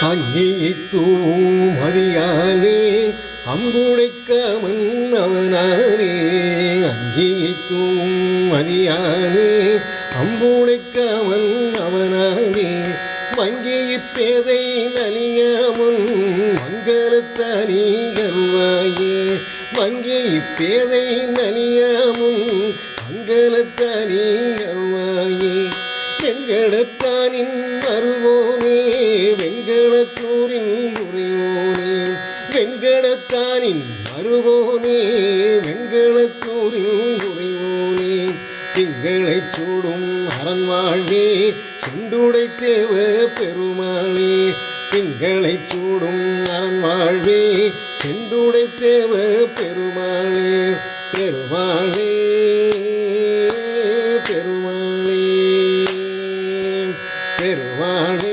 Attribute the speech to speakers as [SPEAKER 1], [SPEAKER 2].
[SPEAKER 1] அங்கே தூவும் மதியாலே அம்புடைக்காமன் அவனாலே அங்கே தூவும் மதியாலே அம்புடைக்காமன் அவனாலே மங்கி பேதை நலியாமுன் மங்களத்தானி அருள்வாயே மங்கி பேதை நலியாமுன் மங்களத்தானி அருள்வாயே வெங்கடத்தானின் அருவோனே வெங்கடத்தூரின் உரிவோனே வெங்கடத்தானின் மறுவோனே வெங்கடத்தூரின் உரிவோனே திங்களை சூடும் அரண்வாழ்வே செண்டுடை தேவ பெருமாளே. திங்களை சூடும் அரண்வாழ்வே செண்டுடை தேவ பெருமாளே. பெருமாளே பெருமாளே. பெருமாளே.